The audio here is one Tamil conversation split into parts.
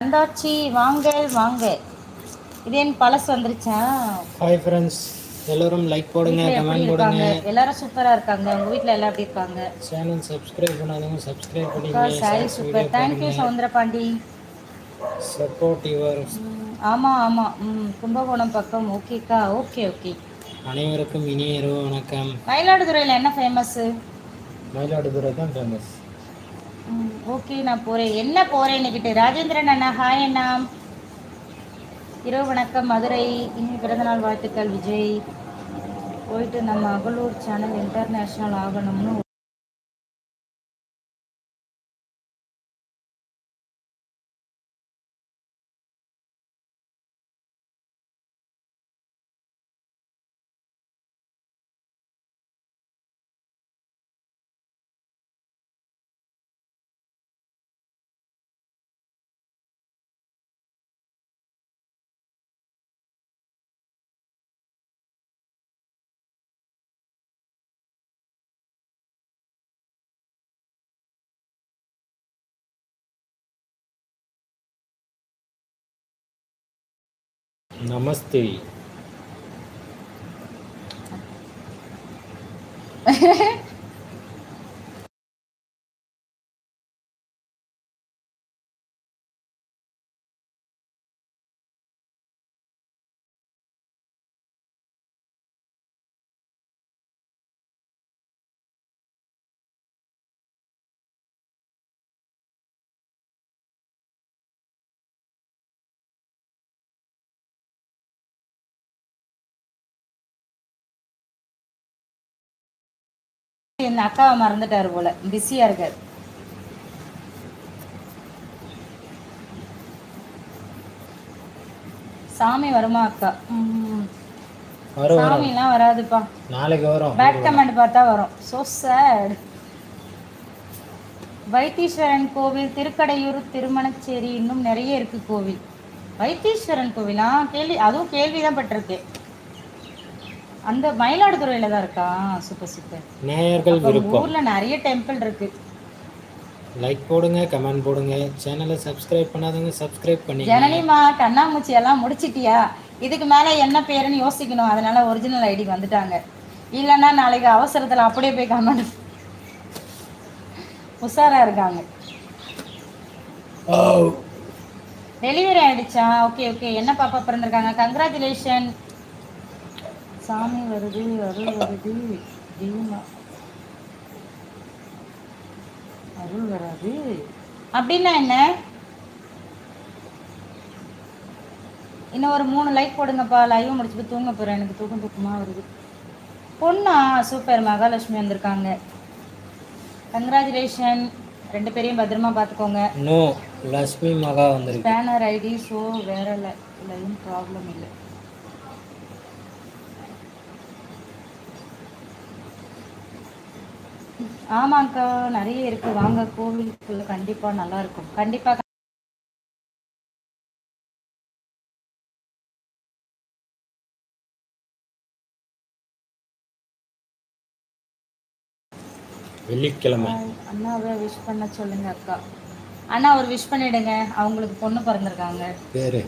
வந்தாச்சி வாங்க வாங்க. இதேன் பழசு வந்துருச்சா? ஹாய் ஃப்ரெண்ட்ஸ் எல்லோரும் லைக் போடுங்க கமெண்ட் போடுங்க. எல்லாரும் சூப்பரா இருக்காங்க. உங்க வீட்ல எல்லாம் எப்படி இருக்காங்க? சேனல் சப்ஸ்கிரைப் பண்ணாதவங்க சப்ஸ்கிரைப் பண்ணிங்க sorry super video thank you பாருங்க. சவுந்தரபாண்டி சப்போர்ட் யுவர் ஆமா ஆமா. ம் கும்பகோணம் பக்கம். ஓகேக்கா ஓகே ஓகே அனைவருக்கும் இனிய இரவு வணக்கம். மயிலாடுதுறையில என்ன ஃபேமஸ் மயிலாடுதுறை தான் ஃபேமஸ் ஓகே நான் போகிறேன் என்ன போகிறேன் கிட்ட ராஜேந்திரன் அண்ணா ஹாய் அண்ணா. இரவு வணக்கம் மதுரை. இனி பிறந்தநாள் வாழ்த்துக்கள் விஜய். போயிட்டு நம்ம அகலூர் சேனல் இன்டர்நேஷ்னல் ஆகணும்னு నమస్తే என் அக்காவை மறந்துட்டாரு போல. பிஸியா இருக்காரு. சாமி வருமா அக்கா? சாமிலாம் வராதுப்பா. நாளைக்கு வரும். பேட் கமெண்ட் பார்த்தா வரும். ஸோ சேட் வைத்தீஸ்வரன் கோவில் திருக்கடையூர் திருமணச்சேரி இன்னும் நிறைய இருக்கு கோவில். வைத்தீஸ்வரன் கோவிலா கேள்வி அதுவும் கேள்விதான் பட்டிருக்கேன். அந்த மயிலாடுதுறையில தான் இருக்கா? சூப்பர் சூப்பர் நேயர்கள் விருப்பம். ஊர்ல நிறைய டெம்பிள் இருக்கு. லைக் போடுங்க கமெண்ட் போடுங்க. சேனலை சப்ஸ்கிரைப் பண்ணாதவங்க சப்ஸ்கிரைப் பண்ணிங்க. ஜனனிமா கண்ணாமூச்சி எல்லாம் முடிச்சிட்டியா? இதுக்கு மேல என்ன பேருன்னு யோசிக்கணும். அதனால ஒரிஜினல் ஐடிக்கு வந்துட்டாங்க. இல்லைன்னா நாளைக்கு அவசரத்துல அப்படியே போய் கமெண்ட் உஷாரா இருக்காங்க. டெலிவரி ஆயிடுச்சா? ஓகே ஓகே என்ன பாப்பா பிறந்திருக்காங்க? கங்க்ராச்சுலேஷன் சாமி வருது அருள் வருது தெய்வமா அருள் வராது. அப்படின்னா என்ன? இன்னும் ஒரு மூணு லைக் போடுங்கப்பா. லைவ் முடிச்சுட்டு தூங்க போறேன். எனக்கு தூக்கம் தூக்கமா வருது. பொண்ணா? சூப்பர். மகாலட்சுமி வந்திருக்காங்க. கங்க்ராச்சுலேஷன் ரெண்டு பேரையும் பத்திரமா பார்த்துக்கோங்க நோ லக்ஷ்மி மகா வந்திருக்கு. ஸ்பேனர் ஐடி ஸோ வேற லைன் ப்ராப்ளம் இல்லை. ஆமாங்க்கா நிறைய இருக்கு. வாங்க கோவிலுக்குள்ள கண்டிப்பா நல்லா இருக்கும். கண்டிப்பா வெள்ளிக்கிழமை. அண்ணாவை விஷ் பண்ண சொல்லுங்க அக்கா. அண்ணா ஒரு விஷ் பண்ணிடுங்க. அவங்களுக்கு பொண்ணு பிறந்திருக்காங்க. பேரு?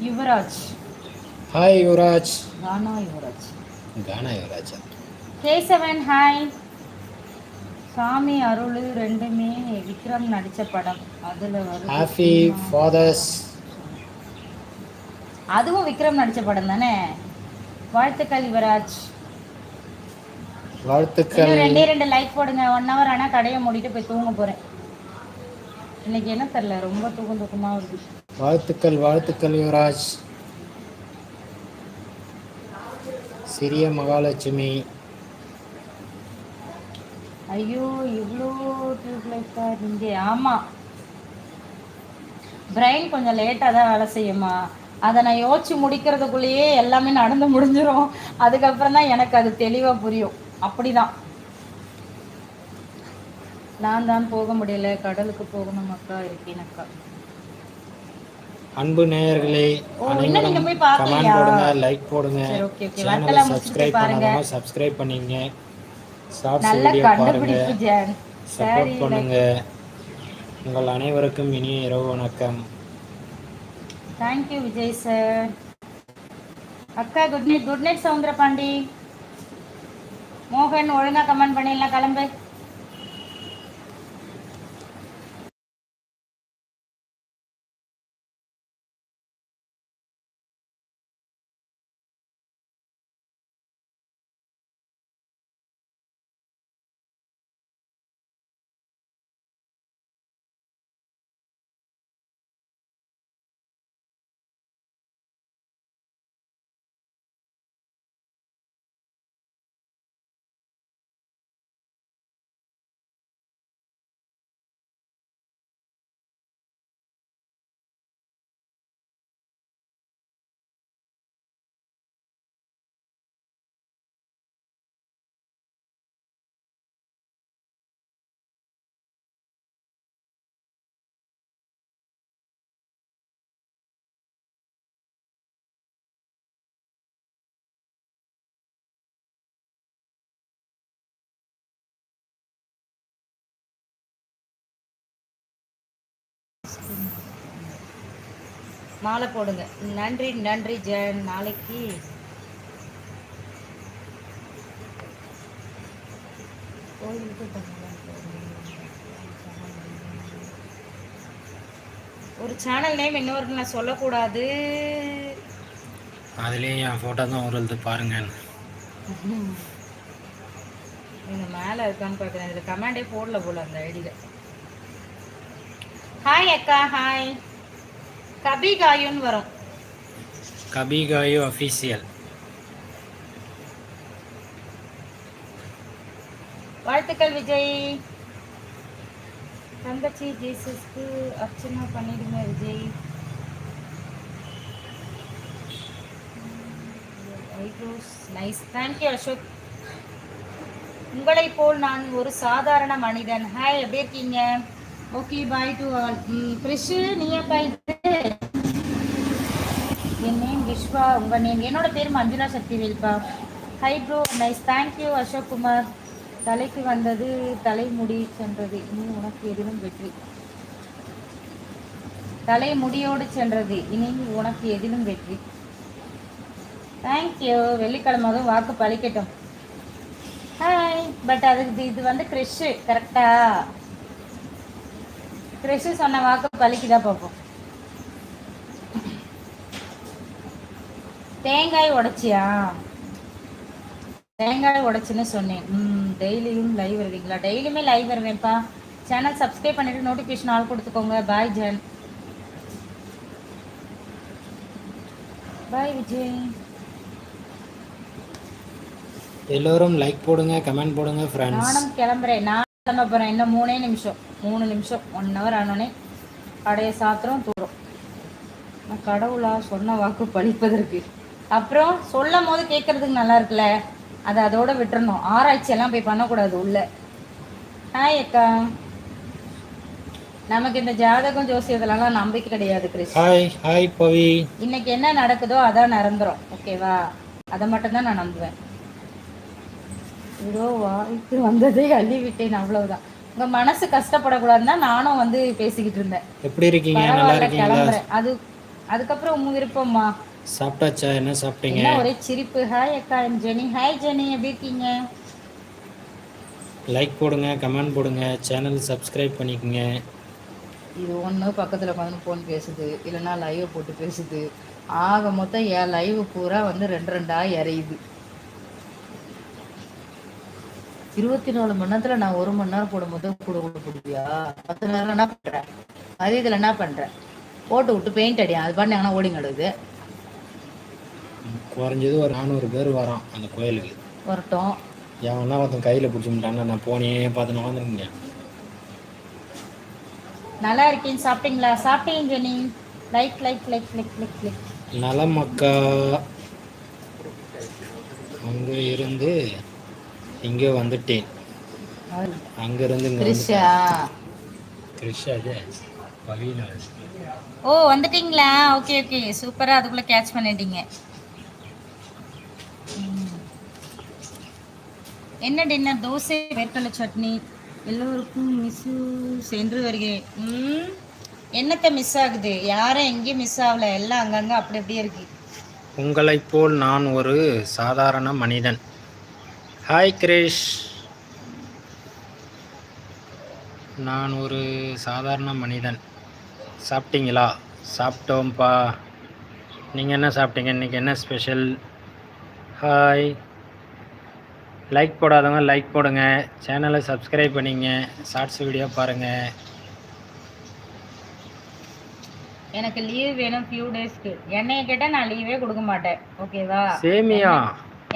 யுவராஜ். ஹாய் யுவராஜ். கானா யுவராஜ். கானா யுவராஜா? கேசவன் ஹாய் சாமி அருள் ரெண்டுமே விக்ரம் நடிச்ச படம். அதுல வருது ஹாப்பி ஃபாதர்ஸ் அதுவும் விக்ரம் நடிச்ச படம் தானே? வாழ்த்துக்கள் யுவராஜ். வாழ்த்துக்கள். ரெண்டே ரெண்டு லைக் போடுங்க. ஒன் ஹவர் ஆனா கடையை மூடிட்டு போய் தூங்க போறேன். இன்னைக்கு என்ன தெரியல? ரொம்ப தூக்கம் தூக்கமா வருது. வாழ்த்துக்கள் வாழ்த்துக்கள் யுவராஜ். சிறிய மகாலட்சுமி. ஐயோ இவ்வளோ டியூப்லைட்டா நீங்க ஆமா. பிரெயின் கொஞ்சம் லேட்டாக தான் வேலை செய்யுமா? அதை நான் யோசிச்சு முடிக்கிறதுக்குள்ளேயே எல்லாமே நடந்து முடிஞ்சிரும். அதுக்கப்புறம் தான் எனக்கு அது தெளிவாக புரியும். அப்படிதான். நான் தான் போக முடியல. கடலுக்கு போகணும் அக்கா இருக்கேன் அக்கா. அன்பு நேயர்களே? கமெண்ட் போடுங்க லைக் போடுங்க. சேனலை சப்ஸ்கிரைப் பாருங்க. பண்ணாதவங்க சப்ஸ்கிரைப் பண்ணிங்க. நல்ல வீடியோ பாருங்க. கண்டுபிடிப்பு ஜான் சப்போர்ட் பண்ணுங்க. உங்கள் அனைவருக்கும் இனிய இரவு வணக்கம். தேங்க்யூ விஜய் சார் அக்கா good night good night Soundarapandi மோகன் ஒழுங்கா கமெண்ட் பண்ணிடலாம். கிளம்பு. மாலை போடுங்க. நன்றி நன்றி ஜென் நாளைக்கு. ஒரு சேனல் நேம் இன்னொரு நான் சொல்லக்கூடாது. அதுலேயும் என் ஃபோட்டோ தான் வருது பாருங்க. இவங்க மேலே இருக்கான்னு பார்க்குறேன் இதில் கமெண்டே போடல போல அந்த ஐடியில். ஹாய் அக்கா ஹாய் கபி காயுன்னு வரும். கபிகாயு அஃபீஷியல் வாழ்த்துக்கள் விஜய். தங்கச்சி ஜீசஸ்க்கு அர்ச்சனை பண்ணிடுங்க Vijay. Eyebrows nice. Thank you Ashok. உங்களை போல் நான் ஒரு சாதாரண மனிதன். ஹாய் எப்படி இருக்கீங்க? Okay bye to all Krishu நீ எப்பா இது? என் நேம் விஸ்வா உங்க நேம் என்னோட பேர் Manjula சக்திவேல்பா. Hi bro nice thank you Ashok Kumar தலைக்கு வந்தது தலைமுடி சென்றது. இனி உனக்கு எதிலும் வெற்றி. தலை முடியோடு சென்றது. இனி உனக்கு எதிலும் வெற்றி. தேங்க்யூ வெள்ளிக்கிழமை அதுவும் வாக்கு பழிக்கட்டும் ஹாய் பட் அதுக்கு இது- இது வந்து க்ரிஷ்ஷு கரெக்டாக க்ரிஷ்ஷு சொன்ன வாக்கு பழிக்குதா பார்ப்போம் தேங்காய் உடைச்சியா? தேங்காய் உடைச்சுன்னு சொன்னேன். ம் டெய்லியும் லைவ் வருவீங்களா? டெய்லியுமே லைவ் வருவேன்ப்பா. சேனல் சப்ஸ்கிரைப் பண்ணிட்டு நோட்டிஃபிகேஷன் ஆல் கொடுத்துக்கோங்க. பாய் ஜென் பாய் விஜய் எல்லோரும் லைக் போடுங்க கமெண்ட் போடுங்க ஃப்ரெண்ட்ஸ் நானும் கிளம்புறேன். நான் கிளம்ப போகிறேன் இன்னும் மூணே நிமிஷம். மூணு நிமிஷம் ஒன் ஹவர் ஆனோடனே கடையை சாத்திரம் தூரம். நான் கடவுளா சொன்ன வாக்கு பழிப்பதற்கு. அப்புறம் சொல்லும் போது கேட்கறதுக்கு நல்லா இருக்குல்ல? அதை அதோட விட்டுறணும். ஆராய்ச்சி எல்லாம் போய் பண்ணக்கூடாது உள்ள. ஹாய் அக்கா. நமக்கு இந்த ஜாதகம் ஜோசியத்துலலாம் நம்பிக்கை கிடையாது கிறிஸ் ஹாய் ஹாய் பவி. இன்னைக்கு என்ன நடக்குதோ அதான் நிரந்தரம். ஓகேவா அதை மட்டும்தான் நான் நம்புவேன். ஏதோ வாய்க்கு வந்ததே அள்ளி விட்டேன் அவ்வளவுதான். உங்க மனசு கஷ்டப்படக்கூடாதுன்னா நானும் வந்து பேசிக்கிட்டு இருந்தேன். எப்படி இருக்கீங்க? நல்லா இருக்கீங்களா? அது அதுக்கப்புறம் உங்க விருப்பம்மா சாப்பிட்டாச்சா? என்ன சாப்பிட்டீங்க? என்ன ஒரே சிரிப்பு. ஹாய் அக்கா ஜெனி ஹாய் ஜெனி எப்படி இருக்கீங்க? லைக் போடுங்க கமெண்ட் போடுங்க சேனல் சப்ஸ்கிரைப் பண்ணிக்கோங்க. இது ஒன்று பக்கத்தில் உட்காந்து ஃபோன் பேசுது. இல்லைன்னா லைவ் போட்டு பேசுது. ஆக மொத்தம் என் லைவ் பூரா வந்து ரெண்டு ரெண்டா இறையுது இருபத்தி நாலு மணி நேரத்துல நான் ஒரு மணி நேரம் போடும்போது கூட கூட போடுவியா பத்து நேரம் என்ன பண்றேன். மதியத்தில் என்ன பண்றேன். போட்டு விட்டு பெயிண்ட் அடியா அது பண்ணி எங்கன்னா ஓடி கிடக்குது குறைஞ்சது ஒரு நானூறு பேர் வரோம் அந்த கோயிலுக்கு. வரட்டும். எவனா ஒருத்தன் கையில் பிடிச்சிட்டான்னா நான் போனே பார்த்து நடந்துருங்க நல்லா இருக்கேன். சாப்பிட்டீங்களா? சாப்பிட்டீங்க Jeni like like like like like like நலம் அக்கா அங்கே இருந்து இங்கே வந்துட்டேன். அங்கேருந்து இது பவீனா. ஓ வந்துட்டீங்களா? Okay okay. சூப்பரா அதுக்குள்ள கேட்ச் பண்ணிட்டீங்க. என்ன டின்னர் தோசை வேர்க்கடலை சட்னி. எல்லோருக்கும் மிஸ் சென்று வருகிறேன். ம். என்னத்தை மிஸ் ஆகுது? யாரும் எங்கேயும் மிஸ் ஆகல. எல்லாம் அங்கங்கே அப்படி அப்படியே இருக்கு. உங்களைப் போல் நான் ஒரு சாதாரண மனிதன். ஹாய் கிரேஷ் நான் ஒரு சாதாரண மனிதன். சாப்பிட்டீங்களா? சாப்பிட்டோம்ப்பா. நீங்கள் என்ன சாப்பிட்டீங்க? இன்றைக்கி என்ன ஸ்பெஷல் ஹாய் லைக் போடாதவங்க லைக் போடுங்க. சேனலை சப்ஸ்கிரைப் பண்ணிங்க. ஷார்ட்ஸ் வீடியோ பாருங்கள் எனக்கு லீவ் வேணும் ஃபியூ டேஸ்க்கு என்னைய கேட்டால் நான் லீவே கொடுக்க மாட்டேன். ஓகேவா சேமியா.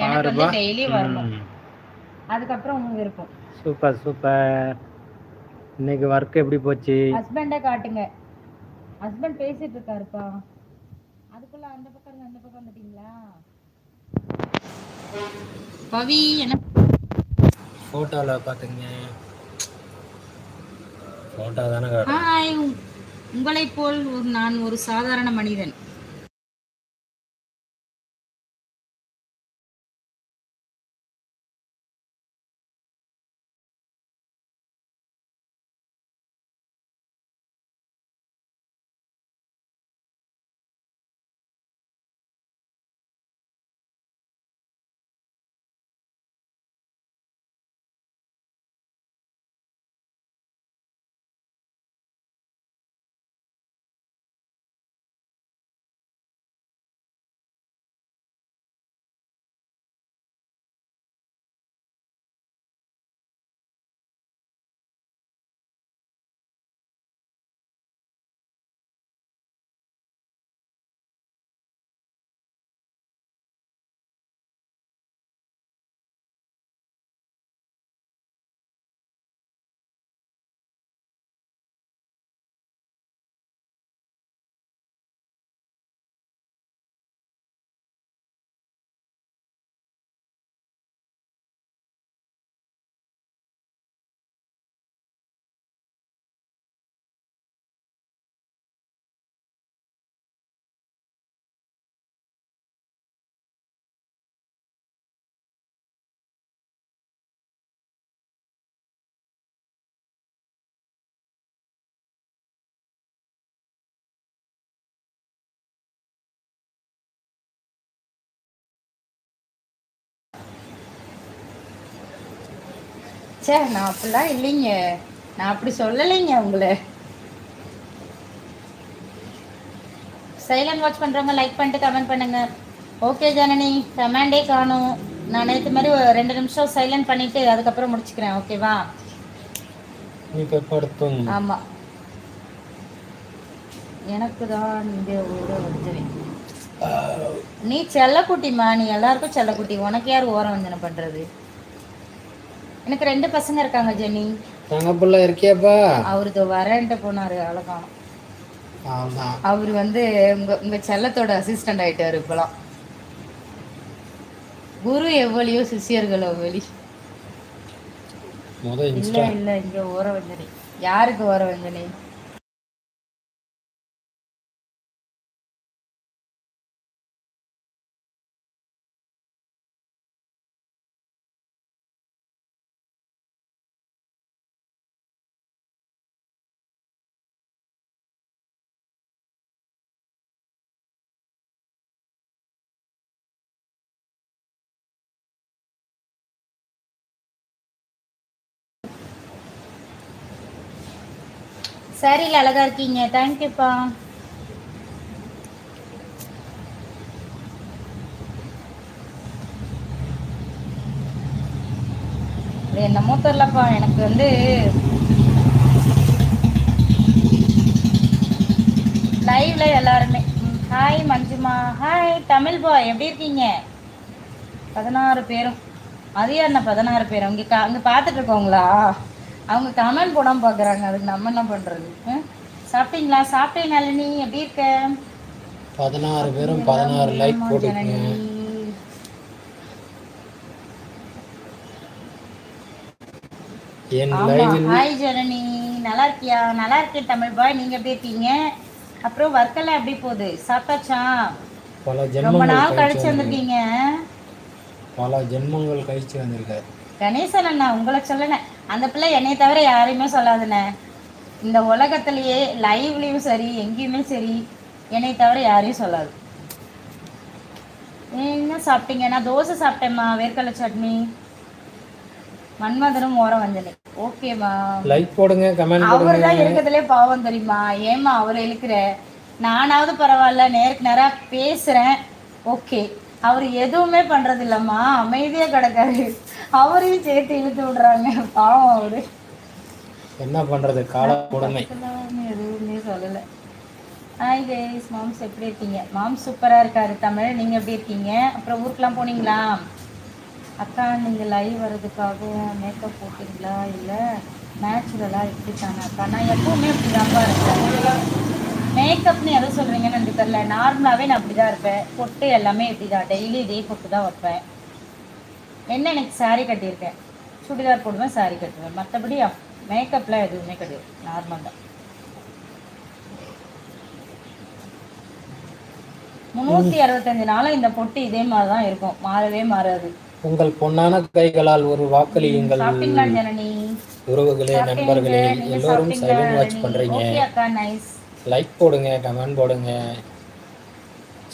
எனக்கு வந்து டெய்லி வரணும். அதுக்கப்புறம் உங்க விருப்பம் சூப்பர் சூப்பர். இன்னைக்கு ஒர்க் எப்படி போச்சு? ஹஸ்பண்டை காட்டுங்க. ஹஸ்பண்ட் பேசிட்டு இருக்காருப்பா. அதுக்குள்ள அந்த பக்கம் இருந்து அந்த பக்கம் வந்துட்டீங்களா? பவி என்ன? ஃபோட்டோவில் பார்த்துங்க ஃபோட்டோ தானே ஹாய் உங்களைப் போல் ஒரு நான் ஒரு சாதாரண மனிதன். சே நான் அப்படிலாம் இல்லைங்க. நான் அப்படி சொல்லலைங்க உங்களை. சைலண்ட் வாட்ச் பண்றவங்க லைக் பண்ணிட்டு கமெண்ட் பண்ணுங்க. ஓகே ஜனனி கமெண்டே காணும். நான் நேற்று மாதிரி ரெண்டு நிமிஷம் சைலண்ட் பண்ணிட்டு அதுக்கப்புறம் முடிச்சுக்கிறேன். ஓகேவா இப்போ படுத்தும் ஆமா. எனக்கு தான் இந்த ஊரை வந்தவை நீ செல்லக்குட்டிம்மா நீ எல்லாருக்கும் செல்லக்குட்டி. உனக்கு யார் ஓரம் வந்தனை பண்றது? எனக்கு ரெண்டு பசங்க இருக்காங்க ஜெனி தங்க புள்ள இருக்கியாப்பா? அவரு வரேன்ட்டு போனாரு ஆமாம் அவர் வந்து உங்க உங்க செல்லத்தோட அசிஸ்டன்ட் ஆயிட்டாரு இப்பலாம் குரு எவ்வளியோ சிஷியர்கள் எவ்வளி இல்ல இல்ல இங்க ஓர வந்தனை யாருக்கு ஓர வந்தனை சாரியில் அழகா இருக்கீங்க. தேங்க்யூப்பா இது என்னமோ தெரிலப்பா எனக்கு வந்து லைவ்ல எல்லாருமே. ஹாய் மஞ்சுமா. ஹாய் தமிழ் பாய் எப்படி இருக்கீங்க? பதினாறு பேரும். அது என்ன பதினாறு பேரும் இங்கே கா அங்கே பார்த்துட்டு இருக்கோங்களா? அவங்க கமெண்ட் போடாம பார்க்குறாங்க அதுக்கு நம்ம என்ன பண்ணுறது சாப்பிட்டீங்களா? சாப்பிட்டேன் நளினி. எப்படி இருக்க? பதினாறு பேரும் பதினாறு லைக் ஹாய் ஜனனி. நல்லா இருக்கியா? நல்லா இருக்கேன் தமிழ் பாய் நீங்க எப்படி இருக்கீங்க? அப்புறம் ஒர்க் எல்லாம் எப்படி போகுது? சாப்பிட்டாச்சா? ரொம்ப நாள் கழிச்சு. வந்திருக்கீங்க. பல ஜென்மங்கள் கழிச்சு வந்திருக்காரு. கணேசன் அண்ணா உங்களை சொல்லணே அந்த பிள்ளை என்னை தவிர யாரையுமே சொல்லாதுண்ணே. இந்த உலகத்திலேயே லைவ்லேயும் சரி எங்கேயுமே சரி என்னை தவிர யாரையும் சொல்லாது. என்ன சாப்பிட்டீங்க நான் தோசை சாப்பிட்டேம்மா வேர்க்கடலை சட்னி. மன்மதனும் ஓரம் வந்தனே ஓகேம்மா லைக் போடுங்க கமெண்ட் அவர் தான் இருக்கிறதுலே பாவம் தெரியுமா? ஏமா அவரை இழுக்கிற? நானாவது பரவாயில்ல நேருக்கு நேரா பேசுறேன். ஓகே அவர் எதுவுமே பண்றது இல்லம்மா அமைதியா கிடக்காரு. அவரையும் சேர்த்து இழுத்து விடுறாங்க. பாவம் அவரு. என்ன பண்றது? கால கொடுமை. எதுவுமே சொல்லல. ஹாய் கைஸ் மாம்ஸ் எப்படி இருக்கீங்க? மாம்ஸ் சூப்பரா இருக்காரு. தமிழ் நீங்க எப்படி இருக்கீங்க? அப்புறம் ஊருக்குலாம் போனீங்களா? அக்கா நீங்க லைவ் வர்றதுக்காக மேக்கப் போட்டீங்களா? இல்ல நேச்சுரலா எப்படி தானே அக்கா நான் எப்பவுமே இப்படிதான்ப்பா இருப்பேன். மேக்கப்னு எதை சொல்றீங்கன்னு எனக்கு தெரியல. நார்மலாவே நான் அப்படிதான் இருப்பேன். பொட்டு எல்லாமே இப்படிதான். டெய்லி இதே பொட்டு தான் வைப்பேன். என்ன எனக்கு saree கட்டியிருக்கேன்? சுடிதார் போடுவேன் saree கட்டுவேன். மற்றபடி மேக்கப்லாம் எதுவுமே கிடையாது. நார்மல் தான். முந்நூற்றி அறுபத்தஞ்சு நாளும் இந்த பொட்டு இதே மாதிரி தான் இருக்கும். மாறவே மாறாது. உங்கள் பொன்னான கைகளால் ஒரு வாக்களியுங்கள் உறவுகளே நண்பர்களே எல்லோரும் சைலண்ட் வாட்ச்? பண்றீங்க. ஓகே அக்கா நைஸ் லைக் போடுங்க கமெண்ட் போடுங்க.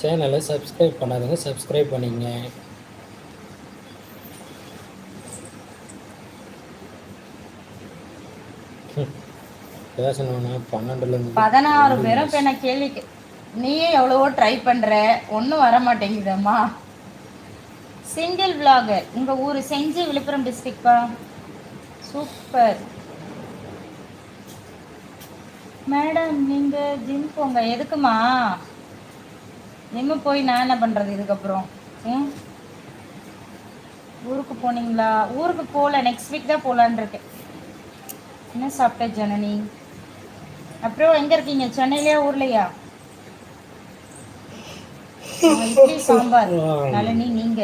சேனலை சப்ஸ்கிரைப் பண்ணாதவங்க சப்ஸ்கிரைப் பண்ணிங்க. பேசணும்னா பன்னெண்டுலேருந்து பதினாறு பேரும் இப்போ என்ன கேள்வி கே- நீயே எவ்வளவோ ட்ரை பண்ற ஒன்றும் வர மாட்டேங்குதம்மா. சிங்கிள் vlogger உங்க ஊர் செஞ்சி விழுப்புரம் டிஸ்ட்ரிக்ட்பா சூப்பர். மேடம் நீங்க ஜிம் போங்க. எதுக்குமா ஜிம்மு போய் நான் என்ன பண்றது இதுக்கப்புறம்? ம்? ஊருக்கு போனீங்களா? ஊருக்கு போகல நெக்ஸ்ட் வீக் தான் போகலான்னு இருக்கேன். என்ன சாப்பிட்ட ஜனனி? அப்புறம் எங்க இருக்கீங்க? சென்னையிலயா ஊர்லயா? இட்லி சாம்பார். நளினி நீங்க.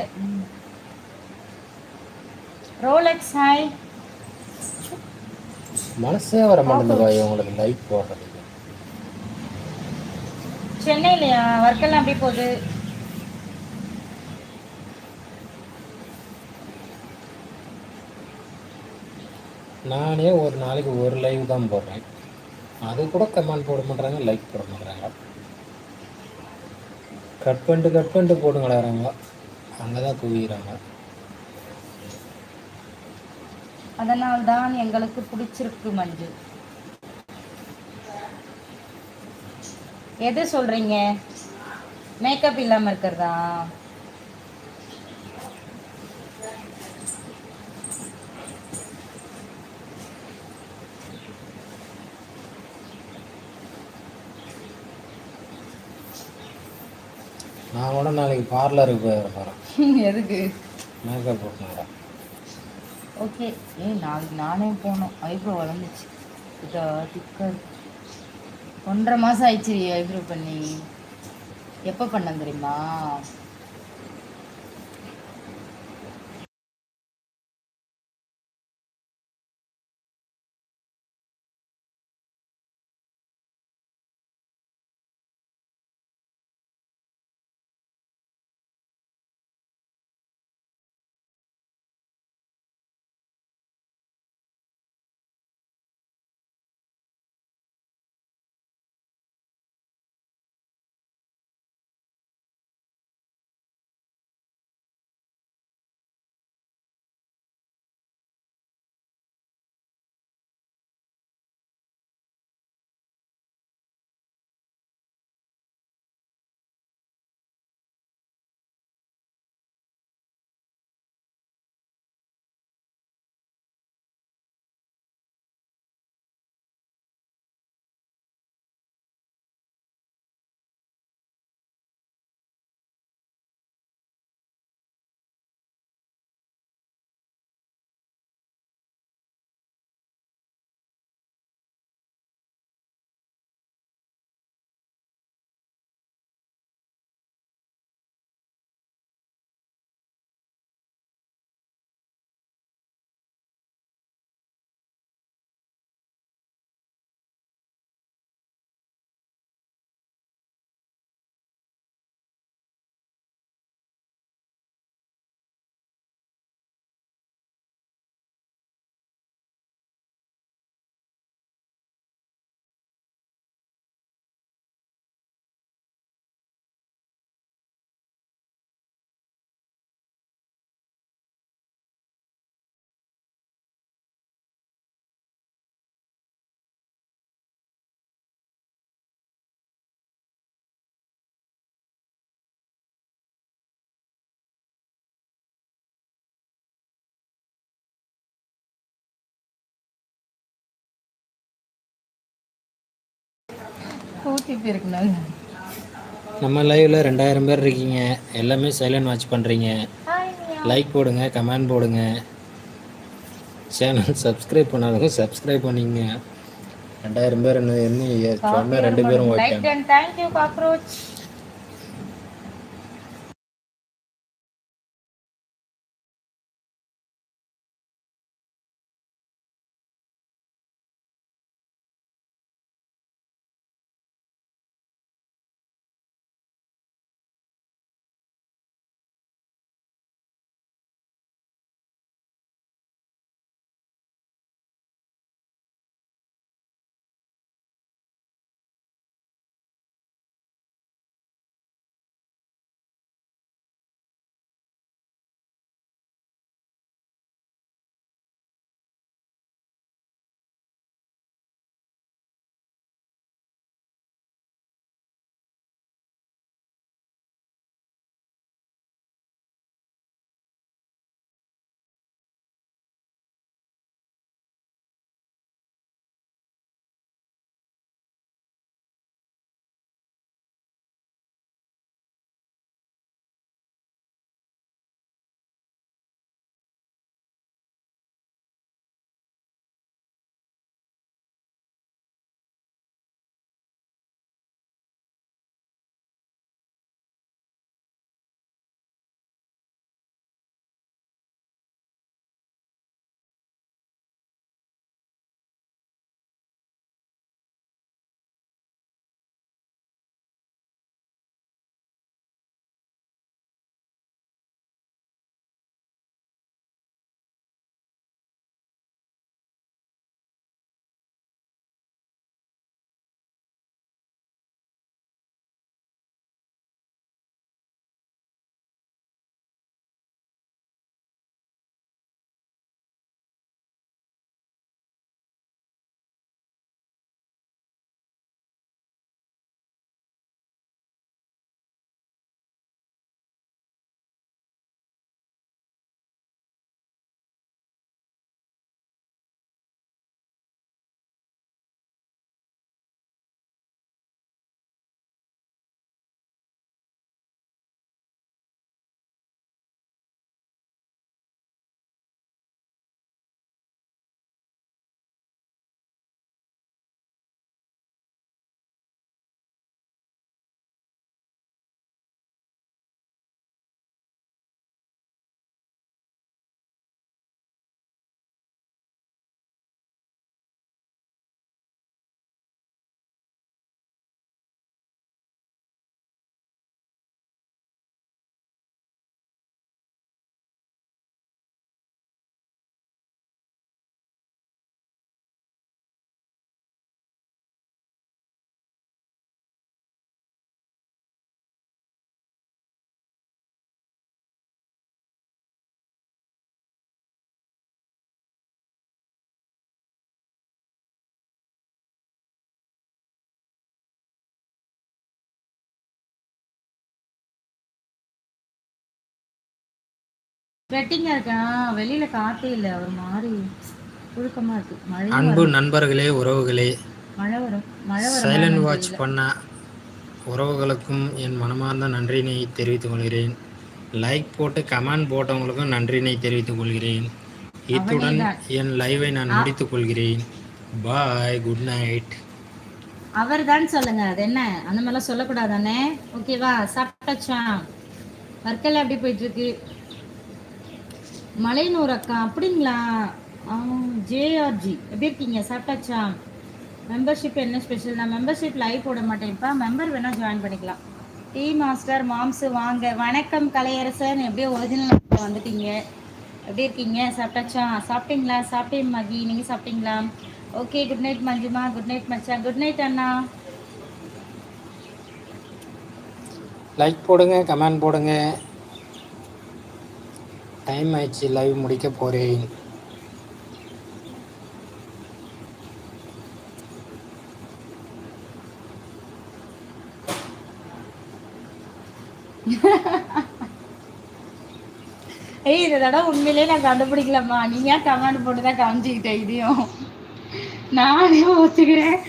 Rolex hi. மனசே வர மாட்டேங்குது உங்களுக்கு லைக் போடுறதுக்கு. சென்னையிலயா? ஒர்க்கெல்லாம் எப்படி போகுது? நானே ஒரு நாளைக்கு ஒரு லைவ் தான் போடுறேன். அது கூட கமெண்ட் போட மாட்டாங்க லைக் போட மாட்டாங்க கட் பண்ணிட்டு கட் பண்ணிட்டு போட்டுங்களாங்க அங்கே தான் குவிகிறாங்க அதனால் தான் எங்களுக்கு பிடிச்சிருக்கு மஞ்சு. எது சொல்கிறீங்க மேக்கப் இல்லாமல் இருக்கிறதா? நான் கூட நாளைக்கு பார்லருக்கு போயிட போகிறேன் எதுக்கு? மேக்கப் போட்டுங்கிறேன் ஓகே ஏய் நாளைக்கு நானே போகணும். ஐப்ரோ வளர்ந்துச்சு. திக்கர் ஒன்றரை மாதம் ஆயிடுச்சு ஐப்ரோ பண்ணி. எப்போ பண்ணேன் தெரியுமா? ஊற்றி போயிருக்கணும் நம்ம லைவில் ரெண்டாயிரம் பேர் இருக்கீங்க. எல்லாமே சைலண்ட் வாட்ச் பண்ணுறீங்க லைக் போடுங்க கமெண்ட் போடுங்க. சேனல் சப்ஸ்கிரைப் பண்ணாதவங்க சப்ஸ்கிரைப் பண்ணிங்க ரெண்டாயிரம் பேர் என்ன என்ன சொன்ன ரெண்டு பேரும் ஓகே. தேங்க்யூ காக்ரோச் வெட்டிங்கா இருக்கா வெளியில காத்தே இல்லை. ஒரு மாதிரி புழுக்கமா இருக்கு. மழை அன்பு நண்பர்களே உறவுகளே. மழை வரும். மழை வரும் சைலண்ட் வாட்ச் பண்ண உறவுகளுக்கும் என் மனமார்ந்த நன்றினை தெரிவித்துக் கொள்கிறேன். லைக் போட்டு கமெண்ட் போட்டவங்களுக்கும் நன்றினை தெரிவித்துக் கொள்கிறேன். இத்துடன் என் லைவை நான் முடித்துக் கொள்கிறேன். பாய் குட் நைட் அவர் தான் சொல்லுங்க. அது என்ன? அந்த மாதிரிலாம் சொல்லக்கூடாதானே? ஓகேவா சாப்பிட்டாச்சா? வர்க்கெல்லாம் எப்படி போயிட்டு இருக்கு? மலையனூர் அக்கா அப்படிங்களா ஜேஆர்ஜி எப்படி இருக்கீங்க? சாப்பிட்டாச்சா? மெம்பர்ஷிப் என்ன ஸ்பெஷல் நான் மெம்பர்ஷிப் லைவ் போட மாட்டேன்ப்பா. மெம்பர் வேணால் ஜாயின் பண்ணிக்கலாம். டீ மாஸ்டர் மாம்சு வாங்க. வணக்கம் கலையரசன். எப்படியோ ஒரிஜினல் வந்துட்டீங்க. எப்படி இருக்கீங்க? சாப்பிட்டாச்சா? சாப்பிட்டீங்களா? சாப்பிட்டேன் மகி. நீங்கள் சாப்பிட்டீங்களா? Okay good night Manjuma. Good night மச்சா. குட் நைட் அண்ணா. லைக் போடுங்க கமெண்ட் போடுங்க. டைம் ஆயிடுச்சு லைவ் முடிக்க போகிறேன் ஏய் இந்த தடவை உண்மையிலேயே நான் கண்டுபிடிக்கலம்மா. நீங்க கமெண்ட் போட்டு தான் காமிச்சிக்கிட்டேன் இதையும்? நானே ஒத்துக்கிறேன்.